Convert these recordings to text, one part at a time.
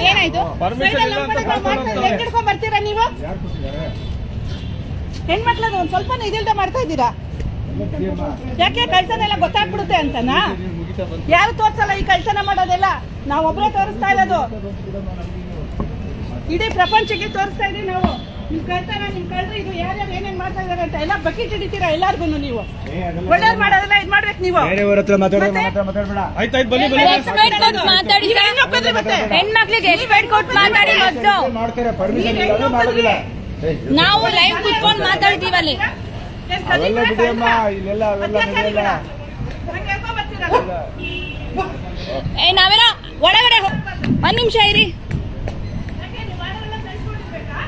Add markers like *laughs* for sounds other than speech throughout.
ಏನಾಯ್ತು? Permission ಇಲ್ಲ ಅಂತ ಕರ್ಕೊಂಡು ಹೋಗ್ತಾರೆ. ಹೆಂಗ್ ಹಿಡ್ಕೊಂಡ್ ಬರ್ತೀರಾ ನೀವು ಹೆಣ್ಮಕ್ಳನ್ನ ಒಂದ್ ಸ್ವಲ್ಪ ಇದಿಲ್ದೆ ಮಾಡ್ತಾ ಇದ್ದೀರಾ? ಯಾಕೆ ಕಳ್ಸನೆಲ್ಲ ಗೊತ್ತಾಗ್ಬಿಡುತ್ತೆ ಅಂತನಾ? ಯಾರು ತೋರ್ಸಲ್ಲ ಈ ಕಳ್ಸನ ಮಾಡೋದೆಲ್ಲ? ನಾವು ಒಬ್ರೇ ತೋರಿಸ್ತಾ ಇರೋದು. ಇಡೀ ಪ್ರಪಂಚಕ್ಕೆ ತೋರಿಸ್ತಾ ಇದೀವಿ ನಾವು. ನಿಮ್ ಕಳ್ತನ ನಿಮ್ ಕಳ್ದ್ರೆ ಇದು ಯಾರ್ಯಾರು ಏನೇನ್ ಮಾಡ್ತಾ ಇದಾರೆ ಅಂತ ಎಲ್ಲ ಬಕೆಟ್ ಹಿಡಿತೀರಾ ಎಲ್ಲಾರ್ಗು ನೀವು? ಒಳ್ಳೇದ್ ಇದ್ ಮಾಡ್ಬೇಕು ಹೆಣ್ಮಕ್ಳಿಗೆ ಕೊಟ್ಟು ಮಾತಾಡಿ ಮೊದ್ಲು. ನಾವು ಲೈವ್ ಕುತ್ಕೊಂಡು ಮಾತಾಡ್ತೀವಿ ಅಲ್ಲಿ ಏನ್ ಅವೆಲ್ಲ ಬಿಡಿಯಮ್ಮ ಇಲ್ಲೆಲ್ಲ ಅವೆಲ್ಲ ನಡೆಯಲ್ಲ ಹಂಗೆ ಹೇಳ್ಕೊಂಡ್ ಬರ್ತೀರಲ್ಲ? ಏ ನಾವೆಲ್ಲ ಒಳಗಡೆ ಒಂದ್ ನಿಮಿಷ ಇರಿ ಯಾಕೆ ನೀವು ಮಾಡೋದೆಲ್ಲ ಸಹಿಸ್ಕೊಂಡಿರ್ಬೇಕಾ?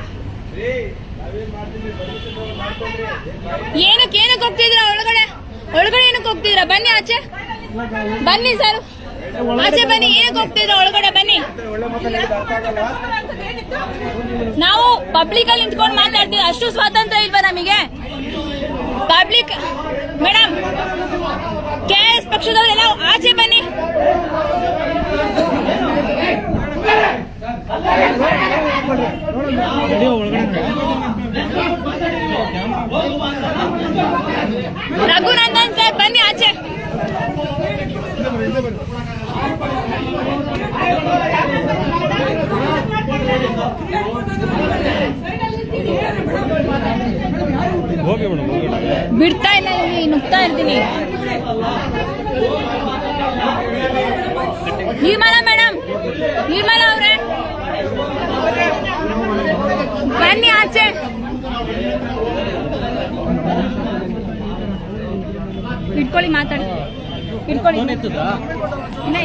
ಏನಕ್ಕೆ ಏನಕ್ಕೆ ಹೋಗ್ತಿದ್ರ ಒಳಗಡೆ ಒಳಗಡೆ ಏನಕ್ಕೆ ಹೋಗ್ತಿದ್ರ ಬನ್ನಿ ಆಚೆ. ಬನ್ನಿ ಸರ್. ಆಚೆ ಬನ್ನಿ, ಏನಕ್ಕೆ ಹೋಗ್ತಿದ್ರ ಒಳಗಡೆ ಬನ್ನಿ? ನಾವು ಪಬ್ಲಿಕ್ ಅಲ್ಲಿ ನಿಂತ್ಕೊಂಡು ಮಾತಾಡ್ತೀವಿ. ಅಷ್ಟು ಸ್ವಾತಂತ್ರ್ಯ ಇಲ್ವಾ ನಮಗೆ? ಪಬ್ಲಿಕ್ ಮೇಡಮ್ ಕೆ ಎಸ್ ಪಕ್ಷದವರೆಲ್ಲ ಆಚೆ ಬನ್ನಿ. ರಘುನಂದನ್ ಸರ್ ಬನ್ನಿ ಆಚೆ. ಬಿಡ್ತಾ ಇಲ್ಲಿ ನುಗ್ತಾ ಇರ್ತೀನಿ ನಿರ್ಮಲಾ ಮೇಡಮ್ ನಿರ್ಮಲಾ ಅವ್ರೆ ಇಟ್ಕೊಳ್ಳಿ ಮಾತಾಡಿ. ಇಟ್ಕೊಳ್ಳಿ. ಇನ್ನ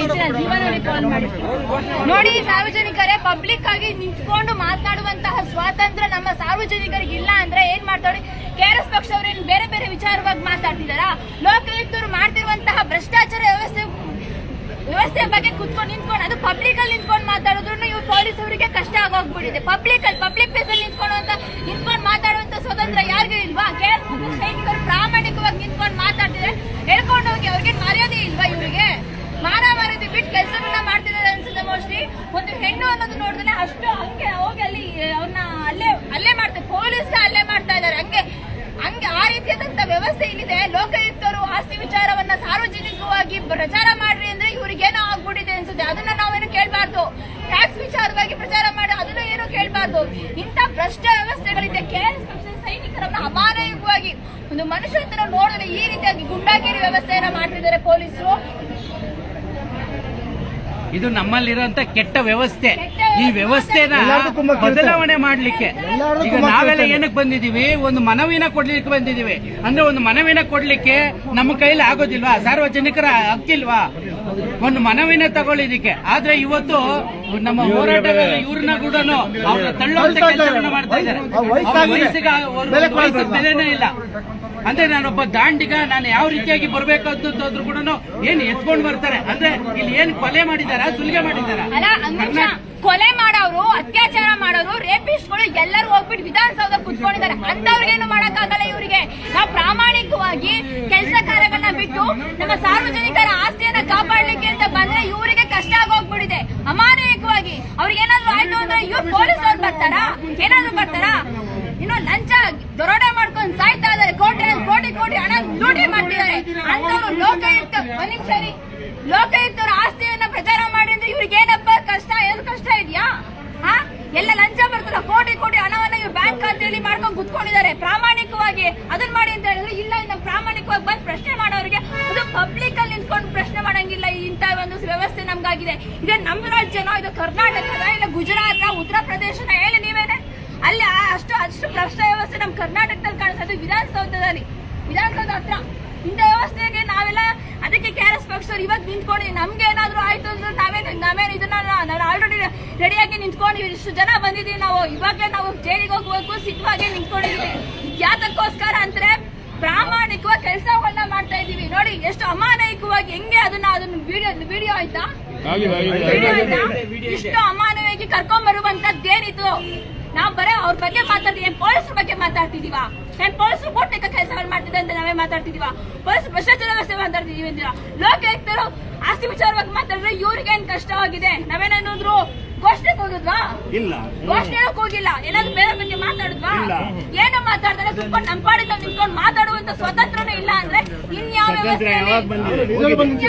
ಇದ್ರೆ ಜೀವನದಲ್ಲಿ ಕಾಲ್ ಮಾಡಿ. ನೋಡಿ ಸಾರ್ವಜನಿಕರೇ ಪಬ್ಲಿಕ್ ಆಗಿ ನಿಂತ್ಕೊಂಡು ಮಾತನಾಡುವಂತಹ ಸ್ವಾತಂತ್ರ್ಯ ನಮ್ಮ ಸಾರ್ವಜನಿಕರಿಗೆ ಇಲ್ಲ ಅಂದ್ರೆ ಏನ್ ಮಾಡ್ತಾರೆ? ಕೆಆರ್ಎಸ್ ಪಕ್ಷದವ್ರೇನು ಬೇರೆ ಬೇರೆ ವಿಚಾರವಾಗಿ ಮಾತಾಡ್ತಿದಾರಾ? ಲೋಕಾಯುಕ್ತರು ಮಾಡ್ತಿರುವಂತಹ ಭ್ರಷ್ಟಾಚಾರ ವ್ಯವಸ್ಥೆ ವ್ಯವಸ್ಥೆ ಬಗ್ಗೆ ಕುತ್ಕೊಂಡು ನಿಂತ್ಕೊಂಡು, ಅದು ಪಬ್ಲಿಕ್ ಅಲ್ಲಿ ನಿಂತ್ಕೊಂಡು ಮಾತಾಡೋದ್ರೂ ಇವ್ರು ಪೊಲೀಸ್ ಅವರಿಗೆ ಕಷ್ಟ ಆಗೋಗ್ಬಿಟ್ಟಿದೆ. ಪಬ್ಲಿಕ್ ಅಲ್ಲಿ ಪಬ್ಲಿಕ್ ಪ್ಲೇಸ್ ಅಲ್ಲಿ ನಿಂತ್ಕೊಂಡು ಅಂತ ನಿಂತ್ಕೊಂಡು ಮಾತಾಡುವಂತ ಸ್ವತಂತ್ರ ಯಾರಿಗೂ ಇಲ್ವಾ? ಸೈನಿಕರು ಪ್ರಾಮಾಣಿಕವಾಗಿ ನಿಂತ್ಕೊಂಡು ಮಾತಾಡ್ತಿದ್ರೆ ಹೇಳ್ಕೊಂಡು ಹೋಗಿ ಅವ್ರಿಗೆ ಮರ್ಯಾದೆ ಇಲ್ವಾ ಇವರಿಗೆ? ಮಾನ ಮರ್ಯಾದೆ ಬಿಟ್ಟು ಕೆಲಸಗಳನ್ನ ಮಾಡ್ತಿದ್ದಾರೆ ಅನ್ಸುತ್ತೆ ಮೋಸ್ಟ್ಲಿ ಒಂದು ಹೆಣ್ಣು ಅನ್ನೋದು ನೋಡಿದ್ರೆ ಅಷ್ಟು ಹಂಗೆ ಹೋಗಿ ಅಲ್ಲಿ ಅವ್ರನ್ನ ಅಲ್ಲೇ ಅಲ್ಲೇ ಮಾಡ್ತಾರೆ ಪೊಲೀಸ್ ಅಲ್ಲೇ ಮಾಡ್ತಾ ಇದ್ದಾರೆ. ಹಂಗೆ ಹಂಗೆ ಆ ರೀತಿಯಾದಂತ ವ್ಯವಸ್ಥೆ ಇಲ್ಲಿದೆ. ಲೋಕಾಯುಕ್ತರು ಆಸ್ತಿ ವಿಚಾರವನ್ನ ಸಾರ್ವಜನಿಕವಾಗಿ ಪ್ರಚಾರ ಮಾಡ್ರಿ ಅಂದ್ರೆ ಇವ್ರಿಗೇನೋ ಆಗ್ಬಿಟ್ಟಿದೆ ಅನ್ಸುತ್ತೆ ಅದನ್ನ ನಾವೇನು ಕೇಳಬಾರ್ದು ಟ್ಯಾಕ್ಸ್ ವಿಚಾರವಾಗಿ ಪ್ರಚಾರ ಮಾಡಿ ಅದನ್ನ ಇಂತ ಇಂಥ ಭ್ರಷ್ಟ ವ್ಯವಸ್ಥೆಗಳಿದೆ ಕೆಎಸ್ ಪಕ್ಷದ ಸೈನಿಕರನ್ನ ಅಮಾನಯುಗವಾಗಿ ಒಂದು ಮನುಷ್ಯರ ನೋಡಿದ್ರೆ ಈ ರೀತಿಯಾಗಿ ಗುಂಡಾಗಿರಿ ವ್ಯವಸ್ಥೆಯನ್ನ ಮಾಡ್ತಿದ್ದಾರೆ ಪೊಲೀಸರು. ಇದು ನಮ್ಮಲ್ಲಿರುವಂತ ಕೆಟ್ಟ ವ್ಯವಸ್ಥೆ. ಈ ವ್ಯವಸ್ಥೆನ. ಬದಲಾವಣೆ ಮಾಡ್ಲಿಕ್ಕೆ. ಈಗ ನಾವೆಲ್ಲ. ಏನಕ್ಕೆ ಬಂದಿದೀವಿ ಒಂದು ಮನವಿನ ಕೊಡ್ಲಿಕ್ಕೆ ಬಂದಿದೀವಿ ಅಂದ್ರೆ ಒಂದು ಮನವಿನ ಕೊಡ್ಲಿಕ್ಕೆ ನಮ್ಮ ಕೈಲಿ ಆಗೋದಿಲ್ವಾ? ಸಾರ್ವಜನಿಕರ ಹಕ್ಕಿಲ್ವಾ? ಒಂದು ಮನವಿನ ತಗೊಳ್ಳಿದಕ್ಕೆ ಆದ್ರೆ ಇವತ್ತು ನಮ್ಮ ಹೋರಾಟಗಾರ ಇವ್ರನ್ನ ಕೂಡ ಅವ್ರನ್ನ ತಳ್ಳುವಂತ ಕೆಲಸವನ್ನ ಮಾಡ್ತಾ ಇದ್ದಾರೆ. ಅವ್ರ ವಯಸ್ಸಿಗೆ ಅವ್ರ. ಬೆಲೆನೇ ಇಲ್ಲ. ಅಂದ್ರೆ ನಾನೊಬ್ಬ ದಾಂಡಿಗ ನಾನು ಯಾವ ರೀತಿಯಾಗಿ ಬರ್ಬೇಕು ಅಂತಂದ್ರು ಕೂಡ ಏನ್ ಎತ್ಕೊಂಡ್ ಬರ್ತಾರೆ? ಅಂದ್ರೆ ಇಲ್ಲಿ ಏನ್ ಕೊಲೆ ಮಾಡಿದಾರ ಸುಲಿಗೆ ಮಾಡಿದಾರ ಕೊಲೆ ಮಾಡೋರು ಅತ್ಯಾಚಾರ ಮಾಡೋರು ರೇಪಿಸ್ಟ್ಗಳು ಎಲ್ಲರೂ ಹೋಗ್ಬಿಟ್ಟು ವಿಧಾನಸೌಧ ಕುತ್ಕೊಂಡಿದ್ದಾರೆ. ಅಂತವ್ರಿಗೇನು ಮಾಡಕ್ಕಾಗಲ್ಲ ಇವರಿಗೆ. ನಾವು ಪ್ರಾಮಾಣಿಕವಾಗಿ ಕೆಲಸ ಕಾರ್ಯಗಳನ್ನ ಬಿಟ್ಟು ನಮ್ಮ ಸಾರ್ವಜನಿಕರ ಆಸ್ತಿಯನ್ನ ಕಾಪಾಡ್ಲಿಕ್ಕೆ ಅಂತ ಬಂದ್ರೆ ಇವರಿಗೆ ಕಷ್ಟ ಆಗೋಗ್ಬಿಟ್ಟಿದೆ. ಅಮಾನಯಿಕವಾಗಿ ಅವ್ರಿಗೇನಾದ್ರು ಆಯ್ತು ಅಂದ್ರೆ ಇವ್ರು ಪೊಲೀಸ್ ಅವ್ರು ಬರ್ತಾರಾ? ಏನಾದ್ರು ಬರ್ತಾರಾ ಇನ್ನು ಲಂಚ ದರೋಡೆ ಮಾಡ್ಕೊಂಡು ಸಾಯ್ತಾ ಇದಾರೆ ಕೋಟಿ ಕೋಟಿ ಕೋಟಿ ಹಣ ಲೂಟಿ ಮಾಡ್ತಿದ್ದಾರೆ ಅಂತವ್ರು ಲೋಕಾಯುಕ್ತ ಒಂದ್ ನಿಮಿಷ ರೀ ಲೋಕಾಯುಕ್ತರ ಆಸ್ತಿಯನ್ನ ಪ್ರಚಾರ ಮಾಡಿ ಅಂದ್ರೆ ಇವ್ರಿಗೆ ಏನಪ್ಪ ಕಷ್ಟ? ಏನು ಕಷ್ಟ ಇದೆಯಾ? ಹಾ? ಎಲ್ಲ ಲಂಚ ಬರ್ತಲ್ಲ ಕೋಟಿ ಕೋಟಿ ಹಣವನ್ನ ಇವ್ರು ಬ್ಯಾಂಕ್ ಖಾತೆಯಲ್ಲಿ ಮಾಡ್ಕೊಂಡು ಕುತ್ಕೊಂಡಿದ್ದಾರೆ. ಪ್ರಾಮಾಣಿಕವಾಗಿ ಅದನ್ನ ಮಾಡಿ ಅಂತ ಹೇಳಿದ್ರೆ ಇಲ್ಲ, ಇನ್ನು ಪ್ರಾಮಾಣಿಕವಾಗಿ ಬಂದು ಪ್ರಶ್ನೆ ಮಾಡೋರಿಗೆ ಅದು ಪಬ್ಲಿಕ್ ಅಲ್ಲಿ ನಿಂತ್ಕೊಂಡು ಪ್ರಶ್ನೆ ಮಾಡಂಗಿಲ್ಲ. ಇಂತ ಒಂದು ವ್ಯವಸ್ಥೆ ನಮ್ಗಾಗಿದೆ. ಇದು ನಮ್ಮ ರಾಜ್ಯನೋ, ಇದು ಕರ್ನಾಟಕದ, ಇಲ್ಲ ಗುಜರಾತ್ ಉತ್ತರ ಪ್ರದೇಶನ ಹೇಳಿ ನೀವೇನೆ? ಅಲ್ಲಿ ಅಷ್ಟು ಅಷ್ಟು ಪ್ರಶ್ನೆ ವ್ಯವಸ್ಥೆ ನಮ್ಮ ಕರ್ನಾಟಕದಲ್ಲಿ ಕಾಣಿಸೋದು ವಿಧಾನಸೌಧದಲ್ಲಿ. ವಿಧಾನಸೌಧ ಹತ್ರ. ಇಂಥ ವ್ಯವಸ್ಥೆಗೆ ನಾವೆಲ್ಲ ಅದಕ್ಕೆ ಕೆ ಆರ್ ಎಸ್ ಪಕ್ಷದವ್ರು ಇವತ್ತು ನಿಂತ್ಕೊಂಡು ನಮ್ಗೆ ಏನಾದ್ರು ಆಯ್ತು ಅಂದ್ರೆ ನಾವೇನು ನಾವೇನು ಇದನ್ನ ನಾವು ಆಲ್ರೆಡಿ ರೆಡಿಯಾಗಿ ನಿಂತ್ಕೊಂಡಿವಿ. ಇಷ್ಟು ಜನ ಬಂದಿದ್ದೀವಿ ನಾವು. ಇವಾಗಲೇ ನಾವು ಜೈಲಿಗೆ ಹೋಗ್ಬೇಕು ಸಿದ್ಧವಾಗಿ ನಿಂತ್ಕೊಂಡಿದ್ದೀವಿ. ಯಾತಕ್ಕೋಸ್ಕರ ಅಂದ್ರೆ ಪ್ರಾಮಾಣಿಕವಾಗಿ ಕೆಲಸವನ್ನ ಮಾಡ್ತಾ ಇದೀವಿ ನೋಡಿ ಎಷ್ಟು ಅಮಾನಯಿಕವಾಗಿ ಹೆಂಗೆ ಅದನ್ನ ಅದನ್ನ ವಿಡಿಯೋ ವಿಡಿಯೋ ಆಯ್ತಾ? ಇಷ್ಟು ಅಮಾನವಾಗಿ ಕರ್ಕೊಂಡ್ ಬರುವಂತದ್ದೇನಿತ್ತು ನಾವು ಬರೀ ಅವ್ರ ಬಗ್ಗೆ ಮಾತಾಡ್ತೀವಿ. ಪೊಲೀಸರ ಬಗ್ಗೆ ಮಾತಾಡ್ತಿದೀವ? ಏನ್ ಪೊಲೀಸರು ಓಟ್ ಲೆಕ್ಕ ಕೆಲಸವನ್ನು ಮಾಡ್ತಿದೆ ಅಂತ ನಾವೇ ಮಾತಾಡ್ತಿದೀವ? ಪೊಲೀಸ್ ಭ್ರಷ್ಟಾಚಾರ ವ್ಯವಸ್ಥೆ ಮಾತಾಡ್ತಿದೀವಿ ಅಂತೀರಾ? ಲೋಕಾಯುಕ್ತರು ಆಸ್ತಿ ವಿಚಾರವಾಗಿ ಮಾತಾಡಿದ್ರೆ ಇವ್ರಿಗೆ ಏನ್ ಕಷ್ಟವಾಗಿದೆ ನಾವೇನೇನಾದ್ರು ಘೋಷಣೆಗೆ ಹೋಗಿದ್ವಾ? ಇಲ್ಲ. ಘೋಷಣೆ ಹೇಳಕ್ ಹೋಗಿಲ್ಲ. ಏನಾದ್ರು ಬೇರೆ ಬಗ್ಗೆ ಮಾತಾಡಿದ್ವಾ? ಇಲ್ಲ. ಏನೋ ಮಾತಾಡ್ತಾರೆ ಸುಮ್ಮನೆ ನಮ್ಮ ಪಾಡಿಂದ ನಿಂತ್ಕೊಂಡು ಮಾತಾಡುವಂತ ಸ್ವತಂತ್ರನೇ ಇಲ್ಲ ಅಂದ್ರೆ ಇನ್ಯಾವ ಬಂದಿದೆ?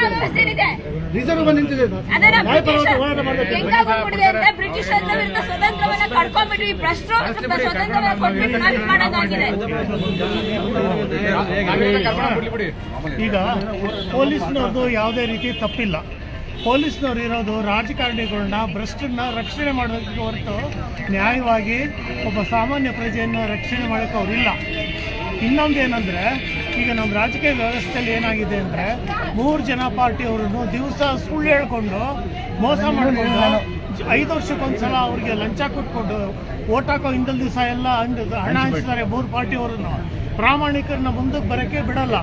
ವ್ಯವಸ್ಥೆ ಇದೆ ರಿಸರ್ವ್ ಬಂದು ನಿಂತಿದೆ ಅದೇ. ನಾವು ಬ್ರಿಟಿಷ್ ಹೆಂಗಾಗ್ಬಿಟ್ಟಿದೆ ಅಂದ್ರೆ ಬ್ರಿಟಿಷರ ವಿರುದ್ಧ ಸ್ವತಂತ್ರವನ್ನ ಕಳ್ಕೊಂಡ್ಬಿಟ್ವಿ ಭ್ರಷ್ಟರು ಸ್ವಲ್ಪ ಸ್ವತಂತ್ರವನ್ನ ಕೊಟ್ಬಿಟ್ಟು ನಾವ್ ಮಾಡೋದಾಗಿದೆ ಈಗ ಪೊಲೀಸ್ನವ್ರದ್ದು ಯಾವುದೇ ರೀತಿ ತಪ್ಪಿಲ್ಲ. ಪೊಲೀಸ್ನವ್ರು ಇರೋದು ರಾಜಕಾರಣಿಗಳನ್ನ ಭ್ರಷ್ಟನ್ನ ರಕ್ಷಣೆ ಮಾಡೋದಕ್ಕೆ ಹೊರತು ನ್ಯಾಯವಾಗಿ ಒಬ್ಬ ಸಾಮಾನ್ಯ ಪ್ರಜೆಯನ್ನು ರಕ್ಷಣೆ ಮಾಡೋಕ್ಕೆ ಅವರಿಲ್ಲ ಇನ್ನೊಂದು ಏನಂದರೆ, ಈಗ ನಮ್ಮ ರಾಜಕೀಯ ವ್ಯವಸ್ಥೆಯಲ್ಲಿ ಏನಾಗಿದೆ ಅಂದರೆ, ಮೂರು ಜನ ಪಾರ್ಟಿಯವ್ರನ್ನು ದಿವಸ ಸುಳ್ಳು ಹೇಳ್ಕೊಂಡು ಮೋಸ ಮಾಡಿಕೊಂಡು ಐದು ವರ್ಷಕ್ಕೊಂದ್ಸಲ ಅವ್ರಿಗೆ ಲಂಚ ಕೊಟ್ಕೊಂಡು ಓಟ್ ಹಾಕೋ ಹಿಂದಲ್ ದಿವಸ ಎಲ್ಲ ಹಣ ಹಂಚ್ತಾರೆ ಮೂರು ಪಾರ್ಟಿಯವ್ರನ್ನು. ಪ್ರಾಮಾಣಿಕರನ್ನ ಮುಂದಕ್ಕೆ ಬರೋಕ್ಕೆ ಬಿಡಲ್ಲ.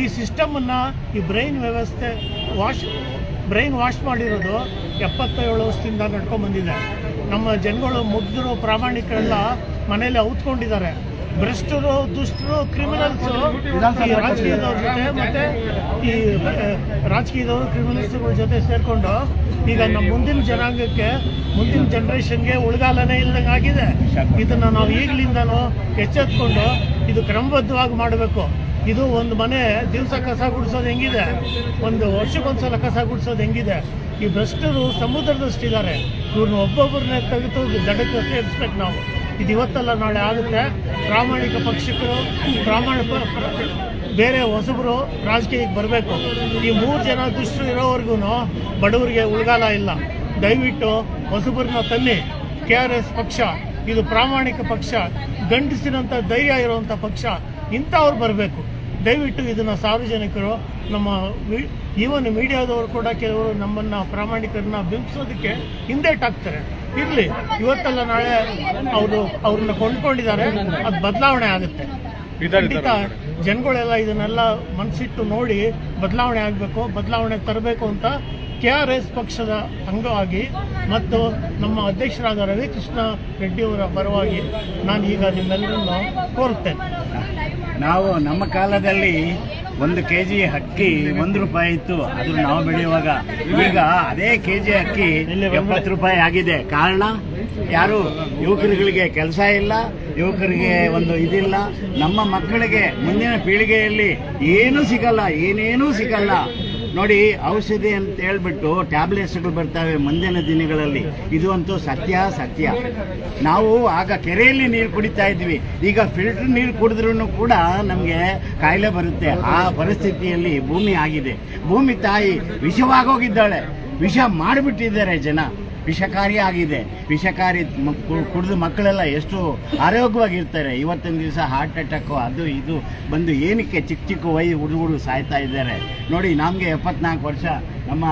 ಈ ಸಿಸ್ಟಮನ್ನು ಈ ಬ್ರೈನ್ ವ್ಯವಸ್ಥೆ ವಾಶ್ ಬ್ರೈನ್ ವಾಶ್ ಮಾಡಿರೋದು ಎಪ್ಪತ್ತೇಳು ವರ್ಷದಿಂದ ನಡ್ಕೊಂಡ್ಬಂದಿದೆ. ನಮ್ಮ ಜನಗಳು ಮುಗ್ಧರು, ಪ್ರಾಮಾಣಿಕರೆಲ್ಲ ಮನೇಲಿ ಔತ್ಕೊಂಡಿದ್ದಾರೆ. ಭ್ರಷ್ಟರು, ದುಷ್ಟರು ಕ್ರಿಮಿನಲ್ಸ್ ರಾಜಕೀಯದವ್ರ ಜೊತೆ ಮತ್ತೆ ಈ ರಾಜಕೀಯದವರು ಕ್ರಿಮಿನಲ್ಸ್ಗಳ ಜೊತೆ ಸೇರಿಕೊಂಡು ಈಗ ನಮ್ಮ ಮುಂದಿನ ಜನಾಂಗಕ್ಕೆ, ಮುಂದಿನ ಜನ್ರೇಷನ್ಗೆ ಉಳಿಗಾಲನೇ ಇಲ್ದಂಗೆ ಆಗಿದೆ. ಇದನ್ನು ನಾವು ಈಗಲಿಂದನೂ ಎಚ್ಚೆತ್ಕೊಂಡು ಇದು ಕ್ರಮಬದ್ಧವಾಗಿ ಮಾಡಬೇಕು. ಇದು ಒಂದು ಮನೆ ದಿವಸ ಕಸ ಗುಡಿಸೋದು ಹೆಂಗಿದೆ? ಒಂದು ವರ್ಷಕ್ಕೊಂದ್ಸಲ ಕಸ ಗುಡಿಸೋದು ಹೆಂಗಿದೆ? ಈ ಭ್ರಷ್ಟರು ಸಮುದ್ರದಷ್ಟಿದ್ದಾರೆ ಇವ್ರನ್ನ ಒಬ್ಬೊಬ್ಬರನ್ನ ತೆಗೆದು ದಡಕ್ಕೆ ಸೇರಿಸ್ಬೇಕು ನಾವು. ಇದು ಇವತ್ತಲ್ಲ, ನಾಳೆ ಆಗುತ್ತೆ. ಪ್ರಾಮಾಣಿಕ ಪಕ್ಷಕರು, ಪ್ರಾಮಾಣಿಕ ಬೇರೆ ಹೊಸಬರು ರಾಜಕೀಯಕ್ಕೆ ಬರಬೇಕು. ಈ ಮೂರು ಜನ ದುಷ್ಟರು ಇರೋವರೆಗೂ ಬಡವರಿಗೆ ಉಳ್ಗಾಲ ಇಲ್ಲ. ದಯವಿಟ್ಟು ಹೊಸಬರನ್ನ ತನ್ನಿ. ಕೆ ಆರ್ ಎಸ್ ಪಕ್ಷ, ಇದು ಪ್ರಾಮಾಣಿಕ ಪಕ್ಷ. ಗಂಡಸಿನಂಥ ಧೈರ್ಯ ಇರುವಂಥ ಪಕ್ಷ. ಇಂಥವ್ರು ಬರಬೇಕು. ದಯವಿಟ್ಟು ಇದನ್ನು ಸಾರ್ವಜನಿಕರು ನಮ್ಮ ಈವನ್ ಮೀಡಿಯಾದವರು ಕೂಡ ಕೆಲವರು ನಮ್ಮನ್ನು ಪ್ರಾಮಾಣಿಕರನ್ನ ಬಿಂಬಿಸೋದಕ್ಕೆ ಹಿಂದೇಟಾಗ್ತಾರೆ ಇರಲಿ ಇವತ್ತಲ್ಲ ನಾಳೆ ಅವರು ಅವ್ರನ್ನ ಕೊಂಡ್ಕೊಂಡಿದ್ದಾರೆ ಅದು ಬದಲಾವಣೆ ಆಗುತ್ತೆ. ಖಂಡಿತ ಜನಗಳೆಲ್ಲ ಇದನ್ನೆಲ್ಲ ಮನಸ್ಸಿಟ್ಟು ನೋಡಿ ಬದಲಾವಣೆ ಆಗಬೇಕು ಬದಲಾವಣೆ ತರಬೇಕು ಅಂತ ಕೆ ಆರ್ ಎಸ್ ಪಕ್ಷದ ಅಂಗವಾಗಿ ಮತ್ತು ನಮ್ಮ ಅಧ್ಯಕ್ಷರಾದ ರವಿಕೃಷ್ಣ ರೆಡ್ಡಿಯವರ ಪರವಾಗಿ ನಾನು ಈಗ ನಿಮ್ಮೆಲ್ಲರನ್ನು ಕೋರುತ್ತೇನೆ. ನಾವು ನಮ್ಮ ಕಾಲದಲ್ಲಿ ಒಂದು ಕೆ ಜಿ ಅಕ್ಕಿ ಒಂದು ರೂಪಾಯಿ ಇತ್ತು. ಅದು ನಾವು ಬೆಳೆಯುವಾಗ. ಈಗ ಅದೇ ಕೆ ಜಿ ಅಕ್ಕಿ ಎಂಬತ್ತು ರೂಪಾಯಿ ಆಗಿದೆ. ಕಾರಣ, ಯಾರು ಯುವಕರುಗಳಿಗೆ ಕೆಲಸ ಇಲ್ಲ, ಯುವಕರಿಗೆ ಒಂದು ಇದಿಲ್ಲ. ನಮ್ಮ ಮಕ್ಕಳಿಗೆ ಮುಂದಿನ ಪೀಳಿಗೆಯಲ್ಲಿ ಏನೂ ಸಿಗಲ್ಲ, ಏನೇನೂ ಸಿಗಲ್ಲ. ನೋಡಿ, ಔಷಧಿ ಅಂತ ಹೇಳ್ಬಿಟ್ಟು ಟ್ಯಾಬ್ಲೆಟ್ಸ್ಗಳು ಬರ್ತವೆ ಮುಂದಿನ ದಿನಗಳಲ್ಲಿ. ಇದು ಅಂತೂ ಸತ್ಯ ಸತ್ಯ. ನಾವು ಆಗ ಕೆರೆಯಲ್ಲಿ ನೀರು ಕುಡಿತಾ ಇದ್ವಿ. ಈಗ ಫಿಲ್ಟರ್ ನೀರು ಕುಡಿದ್ರೂ ಕೂಡ ನಮಗೆ ಕಾಯಿಲೆ ಬರುತ್ತೆ. ಆ ಪರಿಸ್ಥಿತಿಯಲ್ಲಿ ಭೂಮಿ ಆಗಿದೆ. ಭೂಮಿ ತಾಯಿ ವಿಷವಾಗೋಗಿದ್ದಾಳೆ. ವಿಷ ಮಾಡಿಬಿಟ್ಟಿದ್ದಾರೆ ಜನ. ವಿಷಕಾರಿ ಆಗಿದೆ. ವಿಷಕಾರಿ ಕುಡಿದು ಮಕ್ಕಳೆಲ್ಲ ಎಷ್ಟು ಆರೋಗ್ಯವಾಗಿರ್ತಾರೆ. ಇವತ್ತಿನ ದಿವಸ ಹಾರ್ಟ್ ಅಟ್ಯಾಕು ಅದು ಇದು ಬಂದು ಏನಕ್ಕೆ ಚಿಕ್ಕ ಚಿಕ್ಕ ವೈ ಹುಡುಗರು ಸಾಯ್ತಾ ಇದ್ದಾರೆ. ನೋಡಿ ನಮಗೆ ಎಪ್ಪತ್ನಾಲ್ಕು ವರ್ಷ ನಮ್ಮ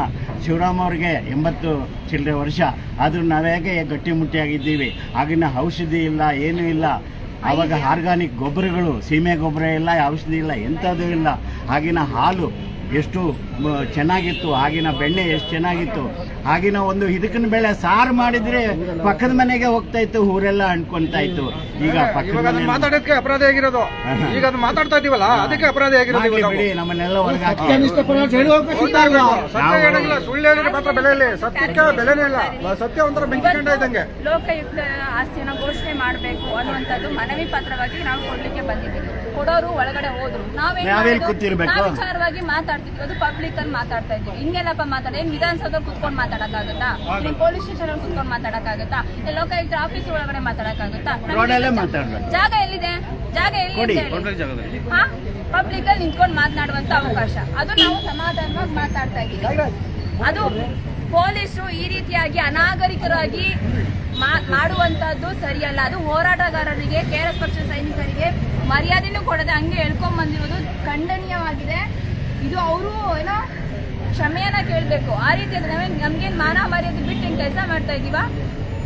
ಶಿವರಾಮ್ ಅವ್ರಿಗೆ ಎಂಬತ್ತು ಚಿಲ್ಲರೆ ವರ್ಷ. ಆದರೂ ನಾವೇಗೆ ಗಟ್ಟಿಮುಟ್ಟಿಯಾಗಿದ್ದೀವಿ ಆಗಿನ ಔಷಧಿ ಇಲ್ಲ ಏನೂ ಇಲ್ಲ. ಆವಾಗ ಆರ್ಗಾನಿಕ್ ಗೊಬ್ಬರಗಳು ಸೀಮೆ ಗೊಬ್ಬರ ಇಲ್ಲ ಔಷಧಿ ಇಲ್ಲ ಎಂಥದ್ದು ಇಲ್ಲ. ಆಗಿನ ಹಾಲು ಎಷ್ಟು ಚೆನ್ನಾಗಿತ್ತು ಆಗಿನ ಬೆಣ್ಣೆ ಎಷ್ಟು ಚೆನ್ನಾಗಿತ್ತು. ಆಗಿನ ಒಂದು ಇದಕ್ಕಿನ ಬೆಳೆ ಸಾರು ಮಾಡಿದ್ರೆ ಪಕ್ಕದ ಮನೆಗೆ ಹೋಗ್ತಾ ಇತ್ತು ಊರೆಲ್ಲ ಅನ್ಕೊಂತಾ ಇತ್ತು. ಈಗ ಪಕ್ಕದ ಮಾತಾಡೋದಕ್ಕೆ ಅಪರಾಧ ಆಗಿರೋದು. *laughs* ಈಗ ಅದು ಮಾತಾಡ್ತಾ ಇದೀವಲ್ಲ ಅದಕ್ಕೆ ಅಪರಾಧ ಆಗಿರೋದು ಬಿಡಿ ನಮ್ಮನ್ನೆಲ್ಲ ಹೊರಗೆ ಸುಳ್ಳು ಹೇಳಿದ್ರೆ ಮಾತ್ರ ಬೆಲೆ ಇಲ್ಲ ಸತ್ಯಕ್ಕೆ ಬೆಲೆನೇ ಇಲ್ಲ. ಸತ್ಯ ಒಂಥರ ಬೆಂಕಿ ಕಂಡ ಇದ್ದಂಗೆ. ಲೋಕಾಯುಕ್ತ ಆಸ್ತಿಯನ್ನ ಘೋಷಣೆ ಮಾಡಬೇಕು ಅನ್ನುವಂಥದ್ದು ಮನವಿ ಪತ್ರವಾಗಿ ನಾವು ಕೊಡ್ಲಿಕ್ಕೆ ಬಂದಿದ್ದೀವಿ. ಕೊಡೋರು ಒಳಗಡೆ ಹೋದ್ರು. ನಾವೇನು? ಕೂತಿರ್ಬೇಕು? ವಿಚಾರವಾಗಿ ಮಾತಾಡ್ತಿದ್ವಿ ಅದು ಪಬ್ಲಿಕ್ ಅಲ್ಲಿ ಮಾತಾಡ್ತಾ ಇದ್ದೀವಿ ಹಿಂಗೆಲ್ಲಪ್ಪ ಮಾತಾಡ ಏನ್ ವಿಧಾನಸೌಧ ಕುತ್ಕೊಂಡು ಮಾತಾಡಕ್ಕಾಗತ್ತಾ? ನಿಮ್ ಪೊಲೀಸ್ ಸ್ಟೇಷನ್ ಅಲ್ಲಿ ಕುತ್ಕೊಂಡು ಮಾತಾಡಕ್ಕಾಗತ್ತಾ? ಲೋಕಾಯುಕ್ತ ಆಫೀಸ್ ಒಳಗಡೆ ಮಾತಾಡಕ್ಕಾಗತ್ತಾ? ಜಾಗ ಎಲ್ಲಿದೆ? ಜಾಗ ಎಲ್ಲಿ ಕೊಡಿ. ಹಾ? ಪಬ್ಲಿಕ್ ಅಲ್ಲಿ ನಿಂತ್ಕೊಂಡು ಮಾತನಾಡುವಂತ ಅವಕಾಶ. ಅದು ನಾವು ಸಮಾಧಾನವಾಗಿ ಮಾತಾಡ್ತಾ ಇದ್ದೀವಿ. ಅದು ಪೊಲೀಸರು ಈ ರೀತಿಯಾಗಿ ಅನಾಗರಿಕರಾಗಿ ಮಾಡುವಂತದ್ದು ಸರಿಯಲ್ಲ. ಅದು ಹೋರಾಟಗಾರರಿಗೆ ಕೆಆರ್ಎಸ್ ಪಕ್ಷದ ಸೈನಿಕರಿಗೆ ಮರ್ಯಾದೆನೂ ಕೊಡದೆ ಹಂಗೆ ಹೇಳ್ಕೊಂಡ್ ಬಂದಿರೋದು ಖಂಡನೀಯವಾಗಿದೆ. ಇದು ಅವರು ಏನೋ ಕ್ಷಮೆಯನ್ನ ಕೇಳಬೇಕು. ಆ ರೀತಿ ನಾವೇನು ನಮ್ಗೇನ್ ಮಾನ ಮರ್ಯಾದೆ ಬಿಟ್ಟು ಏನ್ ಕೆಲಸ ಮಾಡ್ತಾ ಇದೀವ?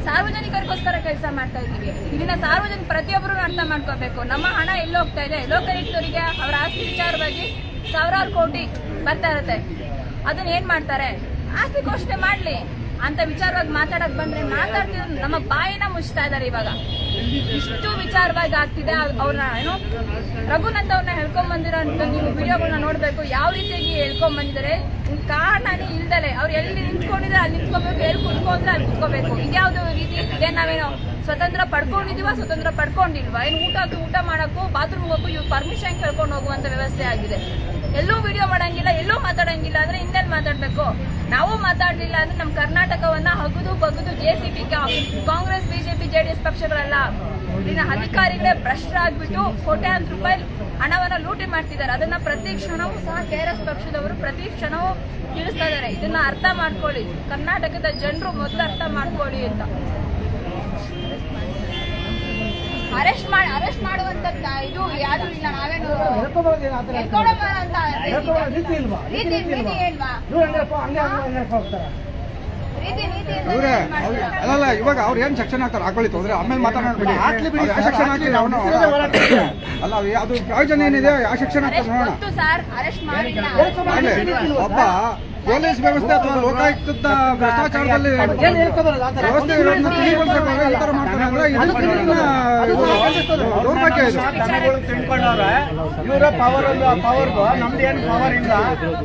ಸಾರ್ವಜನಿಕರಿಗೋಸ್ಕರ ಕೆಲಸ ಮಾಡ್ತಾ ಇದೀವಿ. ಇದನ್ನ ಸಾರ್ವಜನಿಕ ಪ್ರತಿಯೊಬ್ಬರು ಅರ್ಥ ಮಾಡ್ಕೋಬೇಕು. ನಮ್ಮ ಹಣ ಎಲ್ಲಿ ಹೋಗ್ತಾ ಇದೆ? ಲೋಕಾಯುಕ್ತರಿಗೆ ಅವರ ಆಸ್ತಿ ವಿಚಾರವಾಗಿ ಸಾವಿರಾರು ಕೋಟಿ ಬರ್ತಾ ಇರುತ್ತೆ. ಅದನ್ನ ಏನ್ ಮಾಡ್ತಾರೆ? ಆಸ್ತಿ ಘೋಷಣೆ ಮಾಡ್ಲಿ. ಅಂತ ವಿಚಾರವಾಗಿ ಮಾತಾಡಕ್ ಬಂದ್ರೆ ಮಾತಾಡ್ತಿದ್ರು ನಮ್ಮ ಬಾಯಿನ ಮುಚ್ತಾ ಇದಾರೆ ಇವಾಗ. ಇಷ್ಟು ವಿಚಾರವಾಗಿ ಆಗ್ತಿದೆ ಅವ್ರನ್ನ ಏನೋ ರಘುನಂದ್ ಅವ್ರನ್ನ ಹೇಳ್ಕೊಂಡ್ ಬಂದಿರೋ ನೀವು ವಿಡಿಯೋಗಳನ್ನ ನೋಡ್ಬೇಕು. ಯಾವ ರೀತಿಯಾಗಿ ಹೇಳ್ಕೊಂಡ್ ಬಂದಿದ್ದಾರೆ. ಕಾರಣನೇ ಇಲ್ದಲೆ ಅವ್ರು ಎಲ್ಲಿ ನಿಂತ್ಕೊಂಡಿದ್ರೆ ಅಲ್ಲಿ ನಿಂತ್ಕೋಬೇಕು, ಎಲ್ಲಿ ಕುತ್ಕೊಂಡ್ರೆ ಅಲ್ಲಿ ಕುತ್ಕೋಬೇಕು. ಇದ್ಯಾವ್ದು ರೀತಿ ಇದೆ ನಾವೇನೋ ಸ್ವತಂತ್ರ ಪಡ್ಕೊಂಡಿದೀವ, ಸ್ವತಂತ್ರ ಪಡ್ಕೊಂಡಿಲ್ವಾ? ಏನು ಊಟ ಊಟ ಮಾಡಕ್ಕೂ ಬಾತ್ರೂಮ್ ಹೋಗಕ್ಕೂ ಇವ್ರು ಪರ್ಮಿಷನ್ ಕೇಳ್ಕೊಂಡು ಹೋಗುವಂತ ವ್ಯವಸ್ಥೆ ಆಗಿದೆ. ಎಲ್ಲೂ ವಿಡಿಯೋ ಮಾಡಂಗಿಲ್ಲ, ಎಲ್ಲೂ ಮಾತಾಡಂಗಿಲ್ಲ ಅಂದ್ರೆ ಇನ್ನೇನ್ ಮಾತಾಡ್ಬೇಕು. ನಾವು ಮಾತಾಡ್ಲಿಲ್ಲ ಅಂದ್ರೆ ನಮ್ಮ ಕರ್ನಾಟಕವನ್ನ ಹಗುದು ಬಗುದು J C B Congress BJP JDS ಪಕ್ಷಗಳೆಲ್ಲ. ಇಲ್ಲಿನ ಅಧಿಕಾರಿಗಳೇ ಭ್ರಷ್ಟರಾಗ್ಬಿಟ್ಟು ಕೋಟ್ಯಾಂತರ ರೂಪಾಯಿ ಹಣವನ್ನ ಲೂಟಿ ಮಾಡ್ತಿದ್ದಾರೆ. ಅದನ್ನ ಪ್ರತಿ ಕ್ಷಣವೂ ಸಹ ಕೆಆರ್ಎಸ್ ಪಕ್ಷದವರು ಪ್ರತಿ ಕ್ಷಣವೂ ತಿಳಿಸ್ತಾ ಇದ್ದಾರೆ. ಇದನ್ನ ಅರ್ಥ ಮಾಡ್ಕೊಳ್ಳಿ. ಕರ್ನಾಟಕದ ಜನರು ಮೊದಲು ಅರ್ಥ ಮಾಡ್ಕೊಳ್ಳಿ ಅಂತ. ಅರೆಸ್ಟ್ ಮಾಡಿ ಅರೆಸ್ಟ್ ಮಾಡುವಂತ ಇದು ಯಾರು ಇಲ್ಲ ನಾವೇನು ರೀತಿ ಇಲ್ವಾ? ರೀತಿ? ಅಲ್ಲಲ್ಲ ಇವಾಗ ಅವ್ರು ಏನ್ ಸೆಕ್ಷನ್ ಹಾಕ್ತಾರೆ? ಹಾಕೊಳ್ಳಿ ತೊಂದ್ರೆ ಆಮೇಲೆ ಮಾತಾಡೋಣ ಹಾಕ್ಲಿ ಬಿಡಿ, ಸೆಕ್ಷನ್ ಹಾಕಿ ಅವನು? ಅಲ್ಲ ಅದು ಪ್ರಯೋಜನ ಏನಿದೆ? ಯಾವ ಶಿಕ್ಷಣ ಹಾಕ್ತಾರೆ ನೋಡೋಣ. ಒಬ್ಬ ಪೊಲೀಸ್ ವ್ಯವಸ್ಥೆ ಅಥವಾ ಲೋಕಾಯುಕ್ತದ ಭ್ರಷ್ಟಾಚಾರದಲ್ಲಿ ವ್ಯವಸ್ಥೆ ಇರೋದನ್ನ ತಿಳಿಗೊಳಿಸೋಕೆ ಈ ತರ ಮಾಡ್ತಾರೆ ಅಂದ್ರೆ ಇದು ದೌರ್ಭಾಗ್ಯ ಇದು ಜನಗಳು ತಿಳ್ಕೊಂಡವ್ರೆ ಇವರ ಪವರ್ ಒಂದು ನಮ್ದು ಏನು ಪವರ್ ಇಲ್ಲ.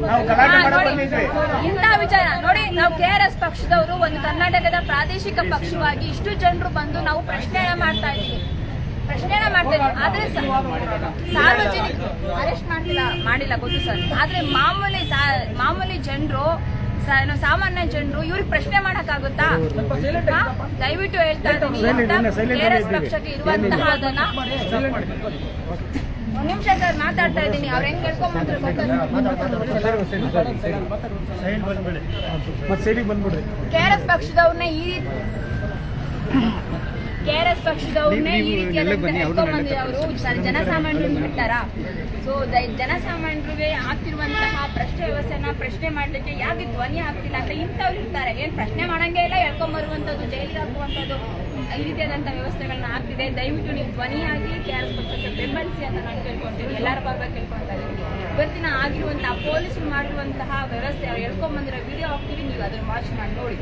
ನಾವು ಗಲಾಟೆ ಹಾ, ಮಾಡಕ್ ಬಂದಿದ್ವಿ. ಇಂಥ ವಿಚಾರ. ನೋಡಿ ನಾವು ಕೆ ಆರ್ ಎಸ್ ಪಕ್ಷದವರು ಒಂದು ಕರ್ನಾಟಕದ ಪ್ರಾದೇಶಿಕ ಪಕ್ಷವಾಗಿ ಇಷ್ಟು ಜನರು ಬಂದು ನಾವು ಪ್ರಶ್ನೆ ಮಾಡ್ತಾ ಇದ್ದೀವಿ. ಪ್ರಶ್ನೆಯನ್ನ ಮಾಡ್ತೇನೆ. ಆದ್ರೆ ಸಾರ್ವಜನಿಕ ಅರೆಸ್ಟ್ ಮಾಡಿಲ್ಲ ಮಾಡಿಲ್ಲ ಗೊತ್ತು ಸರ್. ಆದ್ರೆ ಮಾಮೂಲಿ ಸಾ- ಮಾಮೂಲಿ ಜನರು ಸಾಮಾನ್ಯ ಜನರು ಇವ್ರಿಗೆ ಪ್ರಶ್ನೆ ಮಾಡಕ್ಕಾಗುತ್ತಾ? ಆಗುತ್ತಾ ದಯವಿಟ್ಟು ಹೇಳ್ತಾ ಇದ್ದೀನಿ. ಕೆ ಆರ್ ಎಸ್ ಪಕ್ಷಕ್ಕೆ ಇರುವಂತಹ ಅದನ್ನ ಒಂದ್ ನಿಮಿಷ ಸರ್ ಮಾತಾಡ್ತಾ ಇದ್ದೀನಿ. ಅವ್ರು ಹೆಂಗ್ ಕೇಳ್ಕೊಂಬಂದ್ರು ಮತ್ತೆ ಆರ್ ಎಸ್ ಕೆಆರ್ಎಸ್ ಪಕ್ಷದವ್ರನ್ನ ಈ ಕೆಆರ್ಎಸ್ ಪಕ್ಷದವ್ರನ್ನೇ ಈ ರೀತಿಯಾದಂತ ಅವರು ಜನಸಾಮಾನ್ಯರನ್ನ ಬಿಟ್ಟಾರ? ಸೊ ಜನಸಾಮಾನ್ಯರಿಗೆ ಆಗ್ತಿರುವಂತಹ ಪ್ರಶ್ನೆ ವ್ಯವಸ್ಥೆನ ಪ್ರಶ್ನೆ ಮಾಡ್ಲಿಕ್ಕೆ ಯಾಕೆ ಧ್ವನಿ ಆಗ್ತಿಲ್ಲ ಅಂತ ಇಂಥವ್ರು ಇರ್ತಾರೆ. ಏನ್ ಪ್ರಶ್ನೆ ಮಾಡಂಗೆ ಇಲ್ಲ ಹೇಳ್ಕೊಂಡ್ ಬರುವಂತದ್ದು ಜೈಲಿಗೆ ಹಾಕುವಂತದ್ದು ಈ ರೀತಿಯಾದಂತಹ ವ್ಯವಸ್ಥೆಗಳನ್ನ ಆಗ್ತಿದೆ ದಯವಿಟ್ಟು ನೀವು ಧ್ವನಿಯಾಗಿ ಕೆಆರ್ಎಸ್ ಪಕ್ಷಕ್ಕೆ ಬೆಂಬಲಿಸಿ ಅಂತ ನಾನು ಕೇಳ್ಕೊಂತೀನಿ ಎಲ್ಲರ ಪರವಾಗಿ ಕೇಳ್ಕೊಂತಾ ಇದ್ದೀನಿ ಇವತ್ತಿನ ಆಗಿರುವಂತಹ ಪೊಲೀಸರು ಮಾಡಿರುವಂತಹ ವ್ಯವಸ್ಥೆ ಅವ್ರು ಹೇಳ್ಕೊಂಡ್ ಬಂದಿರೋ ವಿಡಿಯೋ ಹಾಕ್ತೀವಿ ನೀವು ಅದನ್ನ ವಾಚ್ ಮಾಡಿ ನೋಡಿ.